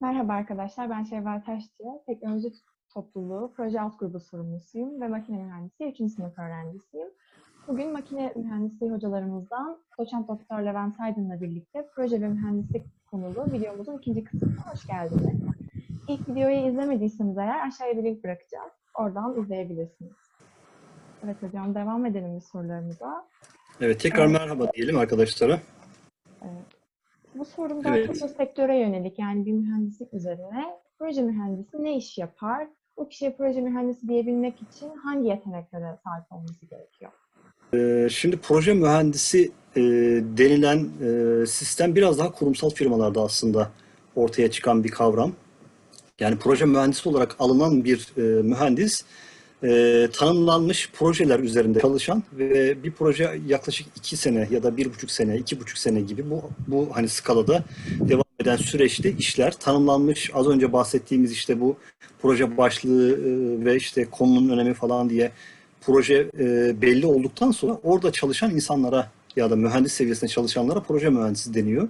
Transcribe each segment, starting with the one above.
Merhaba arkadaşlar, ben Şevval Taşçı. Teknoloji Topluluğu Proje Alt Grubu sorumlusuyum ve makine mühendisliği 3. sınıf öğrencisiyim. Bugün makine mühendisliği hocalarımızdan doçent doktor Levent Aydın'la birlikte proje ve mühendislik konulu videomuzun ikinci kısmına hoş geldiniz. İlk videoyu izlemediyseniz eğer aşağıya bir link bırakacağız. Oradan izleyebilirsiniz. Evet hocam, devam edelim sorularımıza. Evet, tekrar merhaba diyelim arkadaşlara. Sorum daha Evet. çok sektöre yönelik yani bir mühendislik üzerine. Proje mühendisi ne iş yapar? Bu kişiye proje mühendisi diyebilmek için hangi yeteneklere sahip olması gerekiyor? Ee, Şimdi proje mühendisi e, denilen e, sistem biraz daha kurumsal firmalarda aslında ortaya çıkan bir kavram. Yani proje mühendisi olarak alınan bir e, mühendis e, tanımlanmış projeler üzerinde çalışan ve bir proje yaklaşık iki sene ya da bir buçuk sene, iki buçuk sene gibi bu bu hani skalada devam eden süreçte işler tanımlanmış. Az önce bahsettiğimiz işte bu proje başlığı e, ve işte konunun önemi falan diye proje e, belli olduktan sonra orada çalışan insanlara ya da mühendis seviyesinde çalışanlara proje mühendisi deniyor.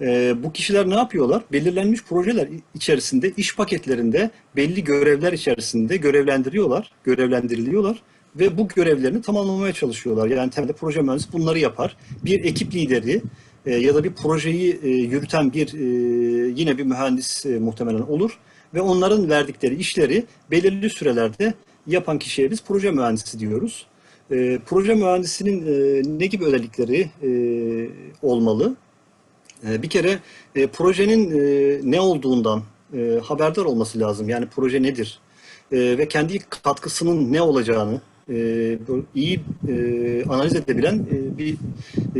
E, bu kişiler ne yapıyorlar? Belirlenmiş projeler içerisinde, iş paketlerinde belli görevler içerisinde görevlendiriyorlar, görevlendiriliyorlar ve bu görevlerini tamamlamaya çalışıyorlar. Yani temelde proje mühendisi bunları yapar. Bir ekip lideri e, ya da bir projeyi e, yürüten bir e, yine bir mühendis e, muhtemelen olur ve onların verdikleri işleri belirli sürelerde yapan kişiye biz proje mühendisi diyoruz. E, proje mühendisinin e, ne gibi özellikleri e, olmalı? E, bir kere e, projenin e, ne olduğundan e, haberdar olması lazım. Yani proje nedir? E, ve kendi katkısının ne olacağını e, iyi e, analiz edebilen e, bir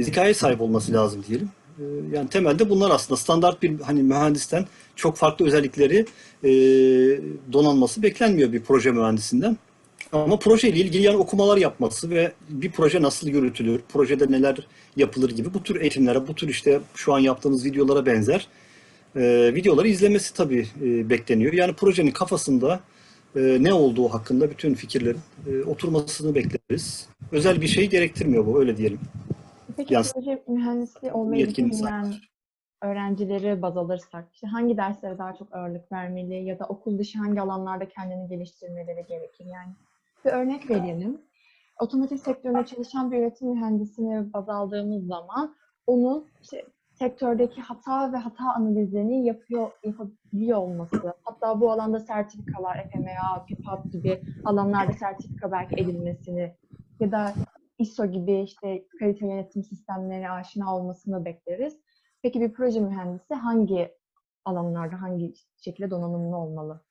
zekaya sahip olması lazım diyelim. E, yani temelde bunlar aslında standart bir hani mühendisten çok farklı özellikleri e, donanması beklenmiyor bir proje mühendisinden. Ama projeyle ilgili yani okumalar yapması ve bir proje nasıl yürütülür, projede neler yapılır gibi bu tür eğitimlere, bu tür işte şu an yaptığımız videolara benzer e, videoları izlemesi tabii e, bekleniyor. Yani projenin kafasında e, ne olduğu hakkında bütün fikirlerin e, oturmasını bekleriz. Özel bir şey gerektirmiyor bu, öyle diyelim. Peki Yani- proje mühendisliği olmayı düşünen öğrencileri baz alırsak, işte hangi derslere daha çok ağırlık vermeli ya da okul dışı hangi alanlarda kendini geliştirmeleri gerekir? Yani bir örnek verelim. Otomotiv sektöründe çalışan bir üretim mühendisini baz aldığımız zaman onun işte sektördeki hata ve hata analizlerini yapıyor, yapabiliyor olması, hatta bu alanda sertifikalar, FMA, PIPAP gibi alanlarda sertifika belki edilmesini ya da ISO gibi işte kalite yönetim sistemlerine aşina olmasını bekleriz. Peki bir proje mühendisi hangi alanlarda, hangi şekilde donanımlı olmalı?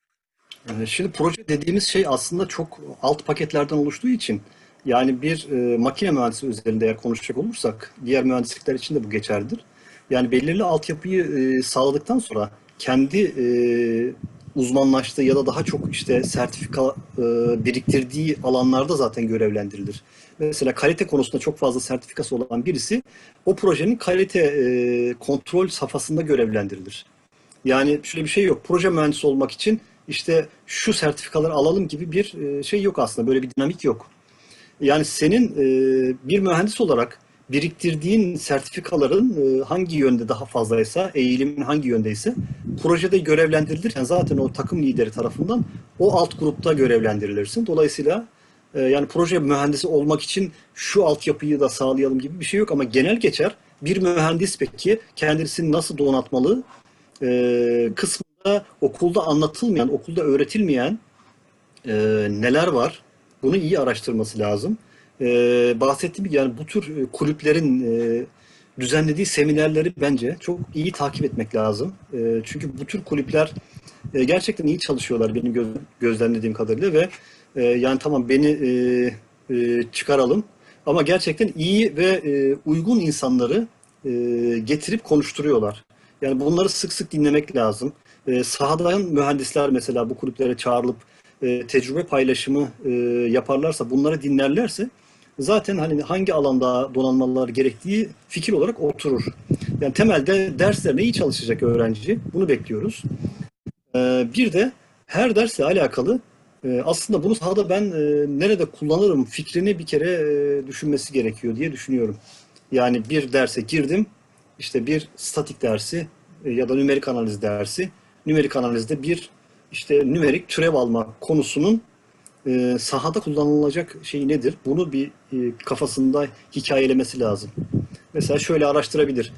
Ee, Şimdi proje dediğimiz şey aslında çok alt paketlerden oluştuğu için yani bir e, makine mühendisi üzerinde eğer konuşacak olursak diğer mühendislikler için de bu geçerlidir. Yani belirli altyapıyı e, sağladıktan sonra kendi e, uzmanlaştığı ya da daha çok işte sertifika e, biriktirdiği alanlarda zaten görevlendirilir. Mesela kalite konusunda çok fazla sertifikası olan birisi o projenin kalite e, kontrol safhasında görevlendirilir. Yani şöyle bir şey yok. Proje mühendisi olmak için işte şu sertifikaları alalım gibi bir e, şey yok aslında. Böyle bir dinamik yok. Yani senin e, bir mühendis olarak biriktirdiğin sertifikaların e, hangi yönde daha fazlaysa, eğilimin hangi yöndeyse projede görevlendirilirken zaten o takım lideri tarafından o alt grupta görevlendirilirsin. Dolayısıyla yani proje mühendisi olmak için şu altyapıyı da sağlayalım gibi bir şey yok ama genel geçer. Bir mühendis peki kendisini nasıl donatmalı e, kısmında okulda anlatılmayan, okulda öğretilmeyen e, neler var? Bunu iyi araştırması lazım. E, bahsettiğim gibi yani bu tür e, kulüplerin e, düzenlediği seminerleri bence çok iyi takip etmek lazım. E, çünkü bu tür kulüpler e, gerçekten iyi çalışıyorlar benim göz, gözlemlediğim kadarıyla ve e, yani tamam beni e, e, çıkaralım ama gerçekten iyi ve e, uygun insanları e, getirip konuşturuyorlar. Yani bunları sık sık dinlemek lazım. E, sahadan mühendisler mesela bu kulüplere çağrılıp e, tecrübe paylaşımı e, yaparlarsa, bunları dinlerlerse zaten hani hangi alanda donanmalar gerektiği fikir olarak oturur. Yani temelde derslerine iyi çalışacak öğrenci. Bunu bekliyoruz. E, bir de her dersle alakalı e, aslında bunu sahada ben e, nerede kullanırım fikrini bir kere e, düşünmesi gerekiyor diye düşünüyorum. Yani bir derse girdim, işte bir statik dersi e, ya da nümerik analiz dersi. Nümerik analizde bir işte nümerik türev alma konusunun e, sahada kullanılacak şey nedir? Bunu bir e, kafasında hikayelemesi lazım. Mesela şöyle araştırabilir.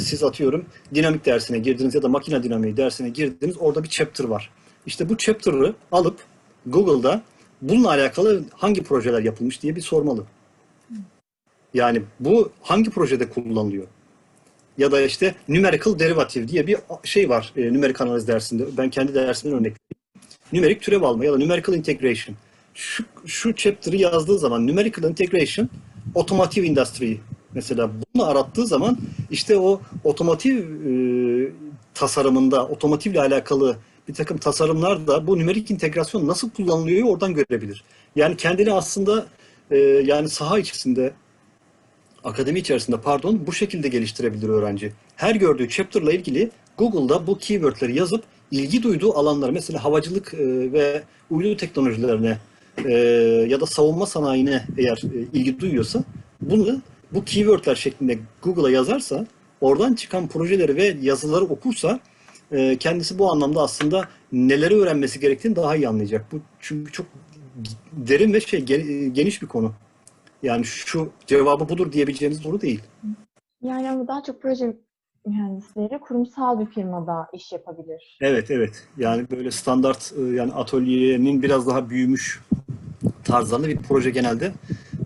Siz atıyorum dinamik dersine girdiniz ya da makine dinamiği dersine girdiniz. Orada bir chapter var. İşte bu chapter'ı alıp Google'da bununla alakalı hangi projeler yapılmış diye bir sormalı. Yani bu hangi projede kullanılıyor? Ya da işte numerical derivative diye bir şey var e, nümerik analiz dersinde. Ben kendi dersimden örnek Nümerik türev alma ya da numerical integration. Şu, şu chapter'ı yazdığı zaman numerical integration otomotiv industry mesela bunu arattığı zaman işte o otomotiv e, tasarımında otomotivle alakalı bir takım tasarımlar da bu nümerik integrasyon nasıl kullanılıyor oradan görebilir. Yani kendini aslında e, yani saha içerisinde akademi içerisinde pardon bu şekilde geliştirebilir öğrenci. Her gördüğü chapter'la ilgili Google'da bu keywordleri yazıp ilgi duyduğu alanlar mesela havacılık e, ve uydu teknolojilerine e, ya da savunma sanayine eğer e, ilgi duyuyorsa bunu bu keywordler şeklinde Google'a yazarsa oradan çıkan projeleri ve yazıları okursa kendisi bu anlamda aslında neleri öğrenmesi gerektiğini daha iyi anlayacak. Bu çünkü çok derin ve şey gen- geniş bir konu. Yani şu cevabı budur diyebileceğiniz doğru değil. Yani ama daha çok proje mühendisleri kurumsal bir firmada iş yapabilir. Evet evet. Yani böyle standart e, yani atölyenin biraz daha büyümüş tarzlarında bir proje genelde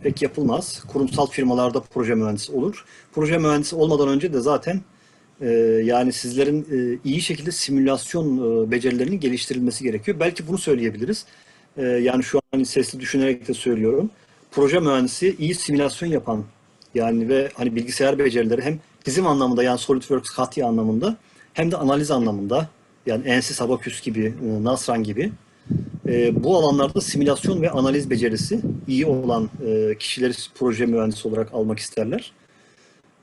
pek yapılmaz. Kurumsal firmalarda proje mühendisi olur. Proje mühendisi olmadan önce de zaten e, yani sizlerin e, iyi şekilde simülasyon e, becerilerinin geliştirilmesi gerekiyor. Belki bunu söyleyebiliriz. E, yani şu an hani sesli düşünerek de söylüyorum. Proje mühendisi iyi simülasyon yapan yani ve hani bilgisayar becerileri hem bizim anlamında yani SolidWorks Katya anlamında hem de analiz anlamında yani Ansys, Abacus gibi, e, Nasran gibi e, bu alanlarda simülasyon ve analiz becerisi iyi olan e, kişileri proje mühendisi olarak almak isterler.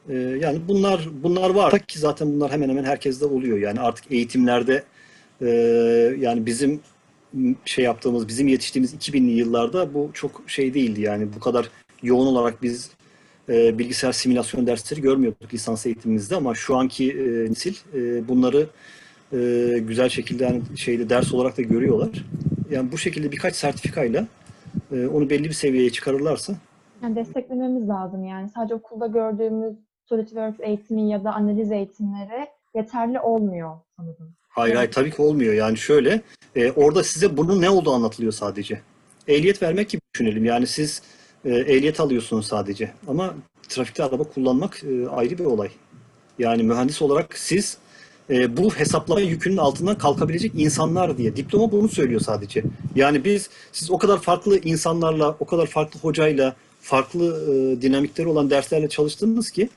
E, yani bunlar bunlar var ki zaten bunlar hemen hemen herkeste oluyor. Yani artık eğitimlerde e, yani bizim şey yaptığımız, bizim yetiştiğimiz 2000'li yıllarda bu çok şey değildi yani bu kadar yoğun olarak biz e, bilgisayar simülasyon dersleri görmüyorduk lisans eğitimimizde ama şu anki e, nesil e, bunları e, güzel şekilde yani şeyde ders olarak da görüyorlar. Yani bu şekilde birkaç sertifikayla e, onu belli bir seviyeye çıkarırlarsa Yani desteklememiz lazım yani. Sadece okulda gördüğümüz SolidWorks eğitimi ya da analiz eğitimleri yeterli olmuyor sanırım. Hayır hayır tabii ki olmuyor. Yani şöyle e, orada size bunun ne olduğu anlatılıyor sadece. Ehliyet vermek gibi düşünelim. Yani siz e, ehliyet alıyorsunuz sadece. Ama trafikte araba kullanmak e, ayrı bir olay. Yani mühendis olarak siz e, bu hesaplama yükünün altından kalkabilecek insanlar diye. Diploma bunu söylüyor sadece. Yani biz, siz o kadar farklı insanlarla, o kadar farklı hocayla, farklı e, dinamikleri olan derslerle çalıştınız ki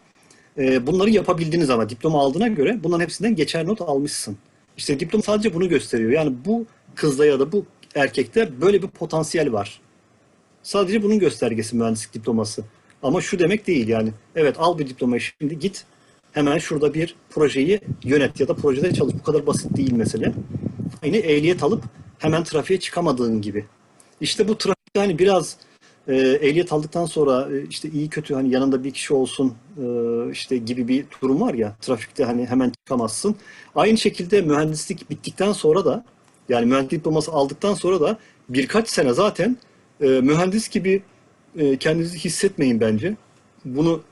e, bunları yapabildiniz ama diploma aldığına göre bunların hepsinden geçer not almışsın. İşte diploma sadece bunu gösteriyor. Yani bu kızda ya da bu erkekte böyle bir potansiyel var. Sadece bunun göstergesi mühendislik diploması. Ama şu demek değil yani. Evet al bir diplomayı şimdi git hemen şurada bir projeyi yönet ya da projede çalış. Bu kadar basit değil mesele. Aynı ehliyet alıp hemen trafiğe çıkamadığın gibi. İşte bu trafikte hani biraz e, ehliyet aldıktan sonra e, işte iyi kötü hani yanında bir kişi olsun e, işte gibi bir durum var ya trafikte hani hemen çıkamazsın. Aynı şekilde mühendislik bittikten sonra da yani mühendislik diploması aldıktan sonra da birkaç sene zaten e, mühendis gibi e, kendinizi hissetmeyin bence. Bunu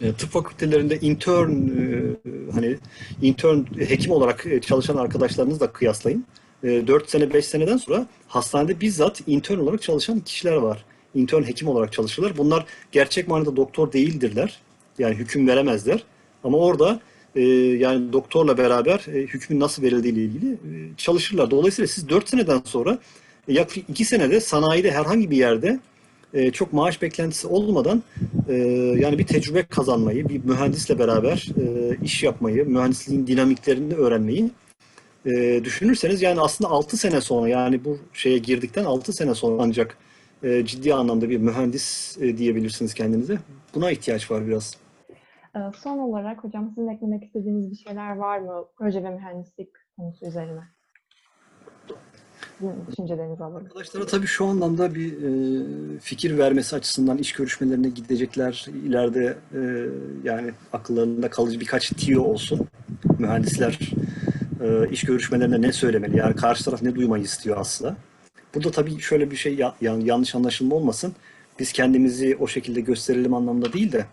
e, tıp fakültelerinde intern e, hani intern hekim olarak e, çalışan arkadaşlarınızla kıyaslayın. E, 4 sene 5 seneden sonra hastanede bizzat intern olarak çalışan kişiler var. Intern hekim olarak çalışırlar. Bunlar gerçek manada doktor değildirler. Yani hüküm veremezler. Ama orada e, yani doktorla beraber e, hükmün nasıl verildiği ilgili e, çalışırlar. Dolayısıyla siz 4 seneden sonra e, yaklaşık 2 senede sanayide herhangi bir yerde e, çok maaş beklentisi olmadan e, yani bir tecrübe kazanmayı, bir mühendisle beraber e, iş yapmayı, mühendisliğin dinamiklerini öğrenmeyi e, düşünürseniz yani aslında 6 sene sonra yani bu şeye girdikten 6 sene sonra ancak e, ciddi anlamda bir mühendis e, diyebilirsiniz kendinize. Buna ihtiyaç var biraz. Ee, Son olarak hocam sizin eklemek istediğiniz bir şeyler var mı proje ve mühendislik konusu üzerine? Düşüncelerinizi alalım. Arkadaşlara tabii şu anlamda bir e, fikir vermesi açısından iş görüşmelerine gidecekler. ileride e, yani akıllarında kalıcı birkaç tiyo olsun. Mühendisler e, iş görüşmelerinde ne söylemeli? Yani karşı taraf ne duymayı istiyor aslında? Burada tabii şöyle bir şey ya- yan- yanlış anlaşılma olmasın. Biz kendimizi o şekilde gösterelim anlamda değil de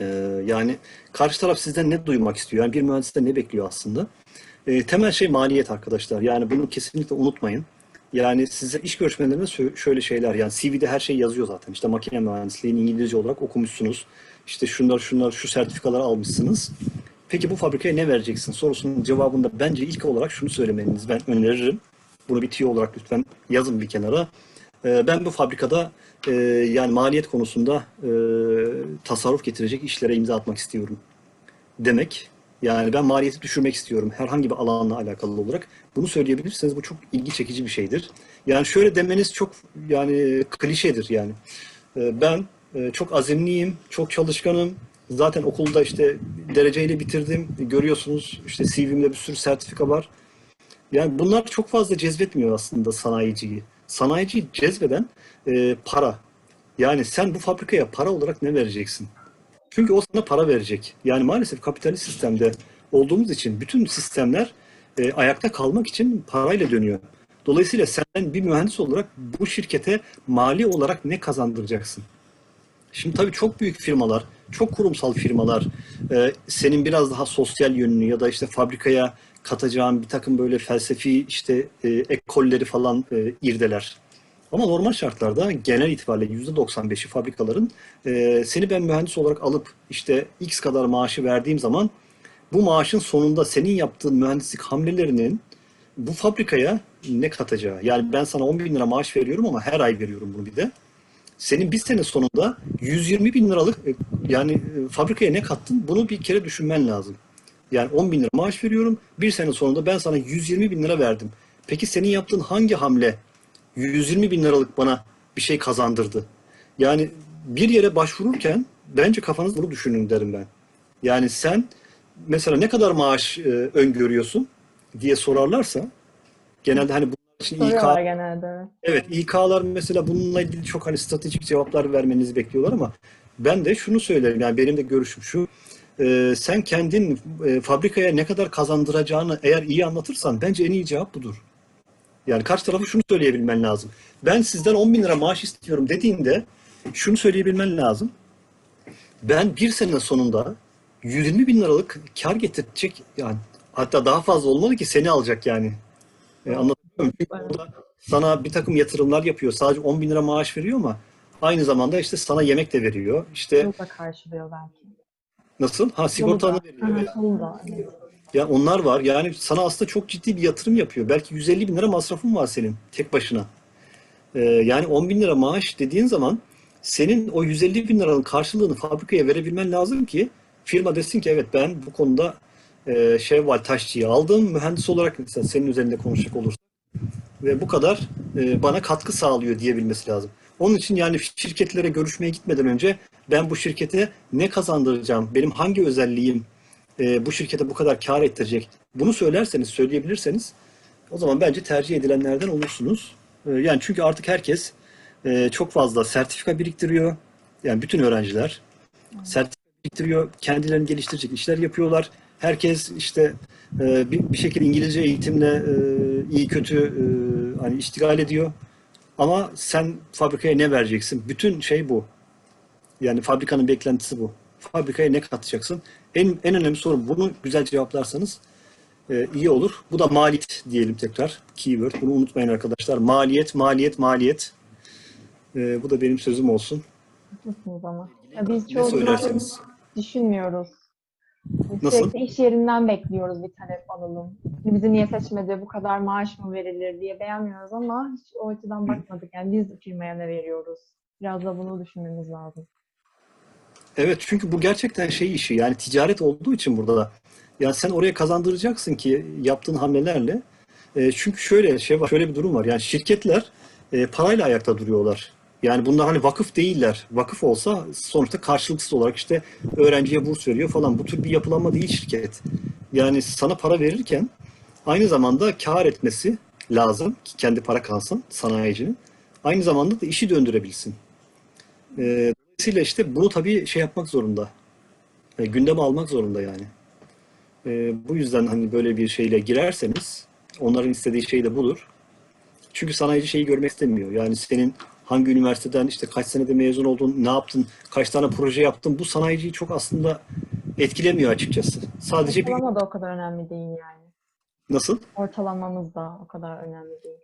e, yani karşı taraf sizden ne duymak istiyor? Yani bir mühendisten ne bekliyor aslında? E, temel şey maliyet arkadaşlar. Yani bunu kesinlikle unutmayın. Yani size iş görüşmelerinde şöyle şeyler yani CV'de her şey yazıyor zaten. İşte makine mühendisliğini İngilizce olarak okumuşsunuz. İşte şunlar şunlar şu sertifikaları almışsınız. Peki bu fabrikaya ne vereceksin sorusunun cevabında bence ilk olarak şunu söylemenizi ben öneririm. Bunu bir tüyo olarak lütfen yazın bir kenara. Ee, Ben bu fabrikada e, yani maliyet konusunda e, tasarruf getirecek işlere imza atmak istiyorum demek. Yani ben maliyeti düşürmek istiyorum herhangi bir alanla alakalı olarak. Bunu söyleyebilirseniz bu çok ilgi çekici bir şeydir. Yani şöyle demeniz çok yani klişedir yani. Ee, Ben e, çok azimliyim, çok çalışkanım. Zaten okulda işte dereceyle bitirdim. Görüyorsunuz işte CV'mde bir sürü sertifika var. Yani bunlar çok fazla cezbetmiyor aslında sanayiciyi. Sanayiciyi cezbeden e, para. Yani sen bu fabrikaya para olarak ne vereceksin? Çünkü o sana para verecek. Yani maalesef kapitalist sistemde olduğumuz için bütün sistemler e, ayakta kalmak için parayla dönüyor. Dolayısıyla sen bir mühendis olarak bu şirkete mali olarak ne kazandıracaksın? Şimdi tabii çok büyük firmalar, çok kurumsal firmalar e, senin biraz daha sosyal yönünü ya da işte fabrikaya katacağın bir takım böyle felsefi işte e, ekolleri falan e, irdeler. Ama normal şartlarda genel itibariyle %95'i fabrikaların e, seni ben mühendis olarak alıp işte X kadar maaşı verdiğim zaman bu maaşın sonunda senin yaptığın mühendislik hamlelerinin bu fabrikaya ne katacağı. Yani ben sana 10 bin lira maaş veriyorum ama her ay veriyorum bunu bir de. Senin bir sene sonunda 120 bin liralık e, yani e, fabrikaya ne kattın bunu bir kere düşünmen lazım. Yani 10 bin lira maaş veriyorum. Bir sene sonunda ben sana 120 bin lira verdim. Peki senin yaptığın hangi hamle 120 bin liralık bana bir şey kazandırdı? Yani bir yere başvururken bence kafanızda bunu düşünün derim ben. Yani sen mesela ne kadar maaş e, öngörüyorsun diye sorarlarsa genelde hani bunun için İK genelde. Evet, İK'lar mesela bununla ilgili çok hani stratejik cevaplar vermenizi bekliyorlar ama ben de şunu söylerim yani benim de görüşüm şu. E, sen kendin e, fabrikaya ne kadar kazandıracağını eğer iyi anlatırsan bence en iyi cevap budur. Yani karşı tarafı şunu söyleyebilmen lazım. Ben sizden 10 bin lira maaş istiyorum dediğinde şunu söyleyebilmen lazım. Ben bir sene sonunda 120 bin liralık kar getirecek yani hatta daha fazla olmalı ki seni alacak yani. E, anlatabiliyor muyum? Çünkü sana bir takım yatırımlar yapıyor. Sadece 10 bin lira maaş veriyor ama aynı zamanda işte sana yemek de veriyor. İşte karşılıyor belki. Nasıl? Ha sigortanı veriyor. Da, evet. Ya onlar var. Yani sana aslında çok ciddi bir yatırım yapıyor. Belki 150 bin lira masrafın var senin tek başına. Ee, yani 10 bin lira maaş dediğin zaman senin o 150 bin liranın karşılığını fabrikaya verebilmen lazım ki firma desin ki evet ben bu konuda e, Şevval Taşçı'yı aldım. Mühendis olarak mesela senin üzerinde konuşacak olursak ve bu kadar e, bana katkı sağlıyor diyebilmesi lazım. Onun için yani şirketlere görüşmeye gitmeden önce ben bu şirkete ne kazandıracağım, benim hangi özelliğim e, bu şirkete bu kadar kar ettirecek, bunu söylerseniz, söyleyebilirseniz o zaman bence tercih edilenlerden olursunuz. E, yani çünkü artık herkes e, çok fazla sertifika biriktiriyor. Yani bütün öğrenciler sertifika biriktiriyor, kendilerini geliştirecek işler yapıyorlar. Herkes işte e, bir, bir şekilde İngilizce eğitimle e, iyi kötü e, hani iştigal ediyor. Ama sen fabrikaya ne vereceksin? Bütün şey bu. Yani fabrikanın beklentisi bu. Fabrikaya ne katacaksın? En, en önemli sorun bunu güzel cevaplarsanız e, iyi olur. Bu da maliyet diyelim tekrar. Keyword. Bunu unutmayın arkadaşlar. Maliyet, maliyet, maliyet. E, bu da benim sözüm olsun. Haklısınız ama. Ya biz çoğu zaman düşünmüyoruz. Nasıl? Sürekli iş yerinden bekliyoruz bir talep alalım. Bizi niye seçmedi, bu kadar maaş mı verilir diye beğenmiyoruz ama hiç o açıdan bakmadık. Yani biz firmaya ne veriyoruz? Biraz da bunu düşünmemiz lazım. Evet çünkü bu gerçekten şey işi yani ticaret olduğu için burada da. Yani sen oraya kazandıracaksın ki yaptığın hamlelerle. E, çünkü şöyle şey var, şöyle bir durum var. Yani şirketler e, parayla ayakta duruyorlar. Yani bunlar hani vakıf değiller. Vakıf olsa sonuçta karşılıksız olarak işte öğrenciye burs veriyor falan. Bu tür bir yapılanma değil şirket. Yani sana para verirken aynı zamanda kar etmesi lazım ki kendi para kalsın sanayicinin. Aynı zamanda da işi döndürebilsin. E, Dolayısıyla işte bunu tabii şey yapmak zorunda. E, gündeme almak zorunda yani. E, bu yüzden hani böyle bir şeyle girerseniz onların istediği şey de budur. Çünkü sanayici şeyi görmek istemiyor. Yani senin hangi üniversiteden işte kaç senede mezun oldun, ne yaptın, kaç tane proje yaptın bu sanayiciyi çok aslında etkilemiyor açıkçası. Sadece bir Ortalama da o kadar önemli değil yani. nasıl? Ortalamamız da o kadar önemli değil.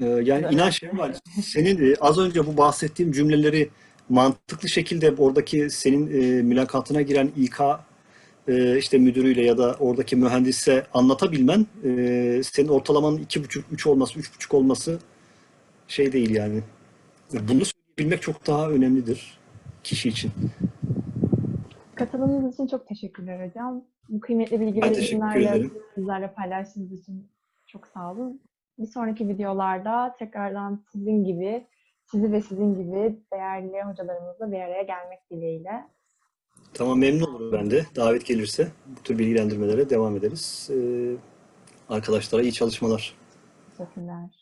Ee, yani Evet. inan şey var. Senin e, az önce bu bahsettiğim cümleleri mantıklı şekilde oradaki senin e, mülakatına giren İK e, işte müdürüyle ya da oradaki mühendise anlatabilmen e, senin ortalamanın iki buçuk, üç olması, üç buçuk olması şey değil yani. Bunu söyleyebilmek çok daha önemlidir kişi için. Katılımınız için çok teşekkürler hocam. Bu kıymetli bilgileri bizlerle, bizlerle paylaştığınız için çok sağ olun. Bir sonraki videolarda tekrardan sizin gibi, sizi ve sizin gibi değerli hocalarımızla bir araya gelmek dileğiyle. Tamam memnun olurum ben de. Davet gelirse bu tür bilgilendirmelere devam ederiz. Ee, arkadaşlara iyi çalışmalar. Teşekkürler.